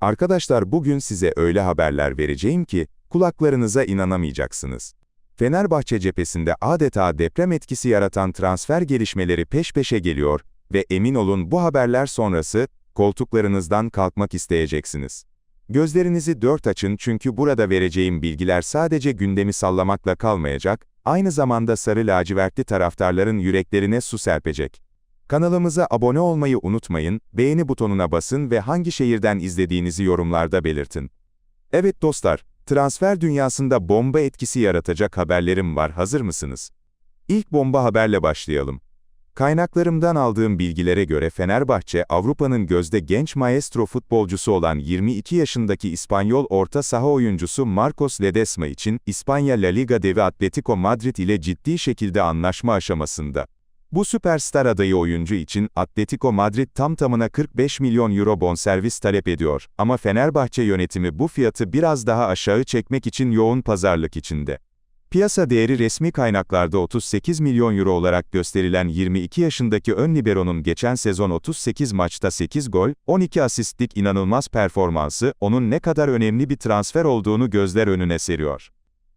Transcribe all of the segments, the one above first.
Arkadaşlar bugün size öyle haberler vereceğim ki kulaklarınıza inanamayacaksınız. Fenerbahçe cephesinde adeta deprem etkisi yaratan transfer gelişmeleri peş peşe geliyor ve emin olun bu haberler sonrası koltuklarınızdan kalkmak isteyeceksiniz. Gözlerinizi dört açın çünkü burada vereceğim bilgiler sadece gündemi sallamakla kalmayacak, aynı zamanda sarı lacivertli taraftarların yüreklerine su serpecek. Kanalımıza abone olmayı unutmayın, beğeni butonuna basın ve hangi şehirden izlediğinizi yorumlarda belirtin. Evet dostlar, transfer dünyasında bomba etkisi yaratacak haberlerim var, hazır mısınız? İlk bomba haberle başlayalım. Kaynaklarımdan aldığım bilgilere göre Fenerbahçe, Avrupa'nın gözde genç maestro futbolcusu olan 22 yaşındaki İspanyol orta saha oyuncusu Marcos Ledesma için İspanya La Liga devi Atletico Madrid ile ciddi şekilde anlaşma aşamasında. Bu süperstar adayı oyuncu için Atletico Madrid tam tamına 45 milyon euro bonservis talep ediyor ama Fenerbahçe yönetimi bu fiyatı biraz daha aşağı çekmek için yoğun pazarlık içinde. Piyasa değeri resmi kaynaklarda 38 milyon euro olarak gösterilen 22 yaşındaki ön libero'nun geçen sezon 38 maçta 8 gol, 12 asistlik inanılmaz performansı, onun ne kadar önemli bir transfer olduğunu gözler önüne seriyor.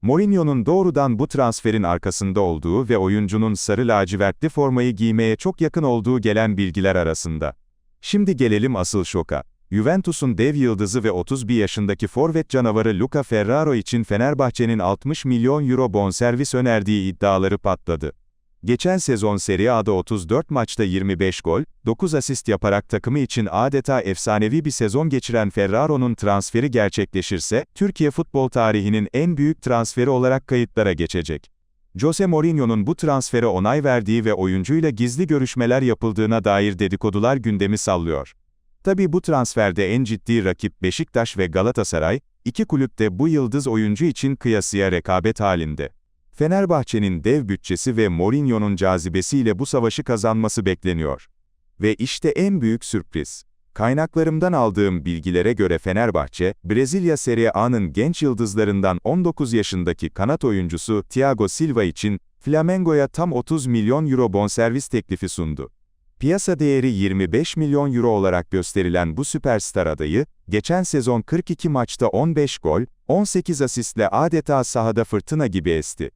Mourinho'nun doğrudan bu transferin arkasında olduğu ve oyuncunun sarı lacivertli formayı giymeye çok yakın olduğu gelen bilgiler arasında. Şimdi gelelim asıl şoka. Juventus'un dev yıldızı ve 31 yaşındaki forvet canavarı Luca Ferraro için Fenerbahçe'nin 60 milyon euro bonservis önerdiği iddiaları patladı. Geçen sezon Serie A'da 34 maçta 25 gol, 9 asist yaparak takımı için adeta efsanevi bir sezon geçiren Ferraro'nun transferi gerçekleşirse, Türkiye futbol tarihinin en büyük transferi olarak kayıtlara geçecek. Jose Mourinho'nun bu transfere onay verdiği ve oyuncuyla gizli görüşmeler yapıldığına dair dedikodular gündemi sallıyor. Tabi bu transferde en ciddi rakip Beşiktaş ve Galatasaray, iki kulüp de bu yıldız oyuncu için kıyasıya rekabet halinde. Fenerbahçe'nin dev bütçesi ve Mourinho'nun cazibesiyle bu savaşı kazanması bekleniyor. Ve işte en büyük sürpriz. Kaynaklarımdan aldığım bilgilere göre Fenerbahçe, Brezilya Serie A'nın genç yıldızlarından 19 yaşındaki kanat oyuncusu Thiago Silva için Flamengo'ya tam 30 milyon euro bonservis teklifi sundu. Piyasa değeri 25 milyon euro olarak gösterilen bu süperstar adayı, geçen sezon 42 maçta 15 gol, 18 asistle adeta sahada fırtına gibi esti.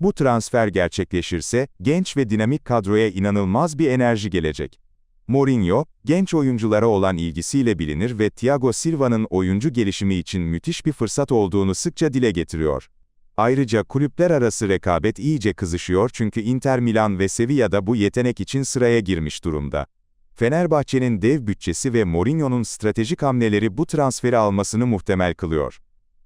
Bu transfer gerçekleşirse, genç ve dinamik kadroya inanılmaz bir enerji gelecek. Mourinho, genç oyunculara olan ilgisiyle bilinir ve Thiago Silva'nın oyuncu gelişimi için müthiş bir fırsat olduğunu sıkça dile getiriyor. Ayrıca kulüpler arası rekabet iyice kızışıyor çünkü Inter Milan ve Sevilla'da bu yetenek için sıraya girmiş durumda. Fenerbahçe'nin dev bütçesi ve Mourinho'nun stratejik hamleleri bu transferi almasını muhtemel kılıyor.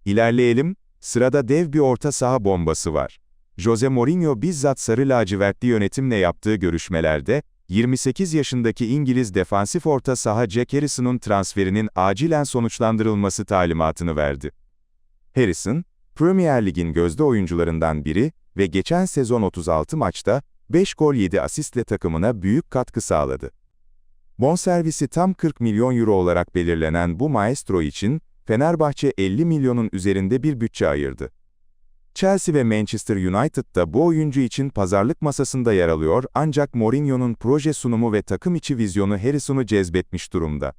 İlerleyelim, sırada dev bir orta saha bombası var. Jose Mourinho bizzat sarı lacivertli yönetimle yaptığı görüşmelerde, 28 yaşındaki İngiliz defansif orta saha Jack Harrison'un transferinin acilen sonuçlandırılması talimatını verdi. Harrison, Premier Lig'in gözde oyuncularından biri ve geçen sezon 36 maçta 5 gol 7 asistle takımına büyük katkı sağladı. Bonservisi tam 40 milyon euro olarak belirlenen bu maestro için Fenerbahçe 50 milyonun üzerinde bir bütçe ayırdı. Chelsea ve Manchester United da bu oyuncu için pazarlık masasında yer alıyor ancak Mourinho'nun proje sunumu ve takım içi vizyonu Harrison'u cezbetmiş durumda.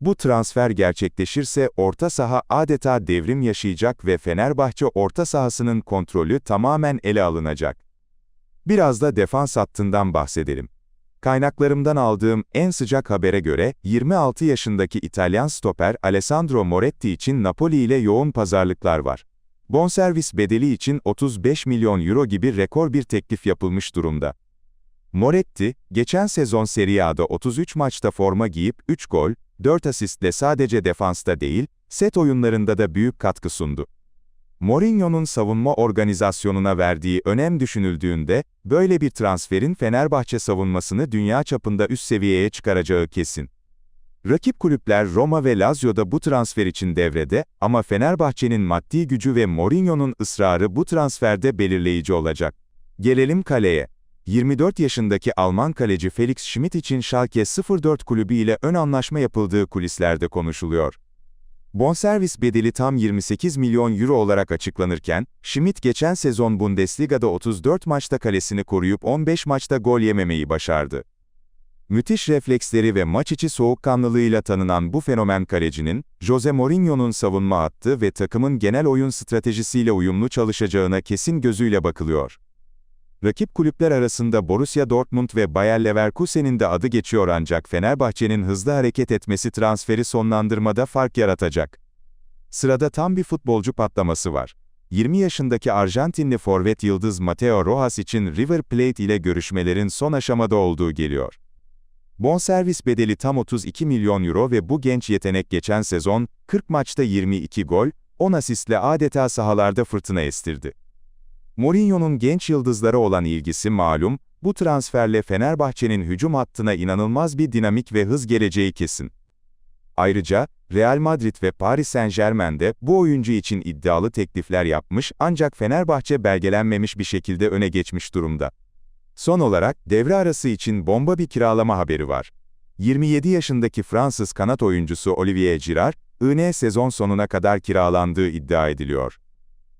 Bu transfer gerçekleşirse orta saha adeta devrim yaşayacak ve Fenerbahçe orta sahasının kontrolü tamamen ele alınacak. Biraz da defans hattından bahsedelim. Kaynaklarımdan aldığım en sıcak habere göre, 26 yaşındaki İtalyan stoper Alessandro Moretti için Napoli ile yoğun pazarlıklar var. Bonservis bedeli için 35 milyon euro gibi rekor bir teklif yapılmış durumda. Moretti, geçen sezon Serie A'da 33 maçta forma giyip 3 gol, 4 asistle sadece defansta değil, set oyunlarında da büyük katkı sundu. Mourinho'nun savunma organizasyonuna verdiği önem düşünüldüğünde, böyle bir transferin Fenerbahçe savunmasını dünya çapında üst seviyeye çıkaracağı kesin. Rakip kulüpler Roma ve Lazio da bu transfer için devrede ama Fenerbahçe'nin maddi gücü ve Mourinho'nun ısrarı bu transferde belirleyici olacak. Gelelim kaleye. 24 yaşındaki Alman kaleci Felix Schmidt için Schalke 04 kulübü ile ön anlaşma yapıldığı kulislerde konuşuluyor. Bonservis bedeli tam 28 milyon euro olarak açıklanırken, Schmidt geçen sezon Bundesliga'da 34 maçta kalesini koruyup 15 maçta gol yememeyi başardı. Müthiş refleksleri ve maç içi soğukkanlılığıyla tanınan bu fenomen kalecinin, Jose Mourinho'nun savunma hattı ve takımın genel oyun stratejisiyle uyumlu çalışacağına kesin gözüyle bakılıyor. Rakip kulüpler arasında Borussia Dortmund ve Bayer Leverkusen'in de adı geçiyor ancak Fenerbahçe'nin hızlı hareket etmesi transferi sonlandırmada fark yaratacak. Sırada tam bir futbolcu patlaması var. 20 yaşındaki Arjantinli forvet yıldız Mateo Rojas için River Plate ile görüşmelerin son aşamada olduğu geliyor. Bonservis bedeli tam 32 milyon euro ve bu genç yetenek geçen sezon, 40 maçta 22 gol, 10 asistle adeta sahalarda fırtına estirdi. Mourinho'nun genç yıldızlara olan ilgisi malum, bu transferle Fenerbahçe'nin hücum hattına inanılmaz bir dinamik ve hız geleceği kesin. Ayrıca, Real Madrid ve Paris Saint-Germain de bu oyuncu için iddialı teklifler yapmış ancak Fenerbahçe belgelenmemiş bir şekilde öne geçmiş durumda. Son olarak, devre arası için bomba bir kiralama haberi var. 27 yaşındaki Fransız kanat oyuncusu Olivier Giroud, IN sezon sonuna kadar kiralandığı iddia ediliyor.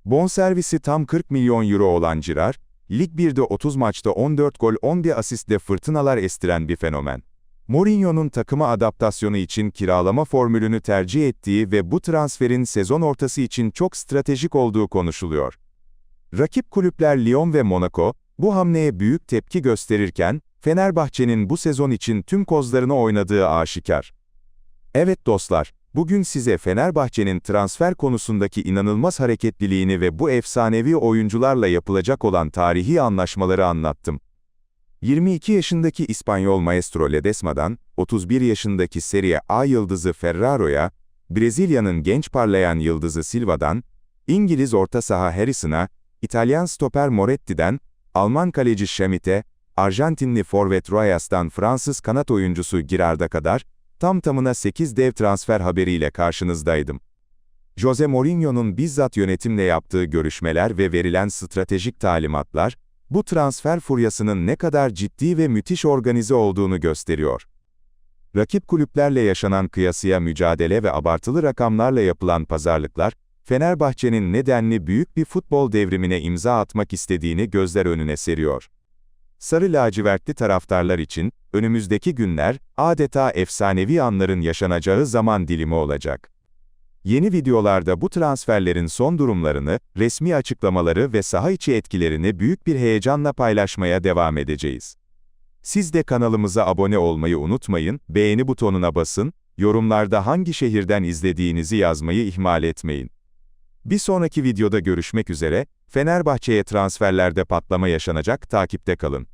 Bonservisi tam 40 milyon euro olan Giroud, Lig 1'de 30 maçta 14 gol 11 asistle fırtınalar estiren bir fenomen. Mourinho'nun takıma adaptasyonu için kiralama formülünü tercih ettiği ve bu transferin sezon ortası için çok stratejik olduğu konuşuluyor. Rakip kulüpler Lyon ve Monaco, bu hamleye büyük tepki gösterirken, Fenerbahçe'nin bu sezon için tüm kozlarını oynadığı aşikar. Evet dostlar, bugün size Fenerbahçe'nin transfer konusundaki inanılmaz hareketliliğini ve bu efsanevi oyuncularla yapılacak olan tarihi anlaşmaları anlattım. 22 yaşındaki İspanyol maestro Ledesma'dan, 31 yaşındaki Serie A yıldızı Ferraro'ya, Brezilya'nın genç parlayan yıldızı Silva'dan, İngiliz orta saha Harrison'a, İtalyan stoper Moretti'den, Alman kaleci Schmidt'e, Arjantinli forvet Royas'tan Fransız kanat oyuncusu Girard'a kadar, tam tamına 8 dev transfer haberiyle karşınızdaydım. Jose Mourinho'nun bizzat yönetimle yaptığı görüşmeler ve verilen stratejik talimatlar, bu transfer furyasının ne kadar ciddi ve müthiş organize olduğunu gösteriyor. Rakip kulüplerle yaşanan kıyasıya mücadele ve abartılı rakamlarla yapılan pazarlıklar, Fenerbahçe'nin nedenli büyük bir futbol devrimine imza atmak istediğini gözler önüne seriyor. Sarı lacivertli taraftarlar için, önümüzdeki günler, adeta efsanevi anların yaşanacağı zaman dilimi olacak. Yeni videolarda bu transferlerin son durumlarını, resmi açıklamaları ve saha içi etkilerini büyük bir heyecanla paylaşmaya devam edeceğiz. Siz de kanalımıza abone olmayı unutmayın, beğeni butonuna basın, yorumlarda hangi şehirden izlediğinizi yazmayı ihmal etmeyin. Bir sonraki videoda görüşmek üzere, Fenerbahçe'ye transferlerde patlama yaşanacak, takipte kalın.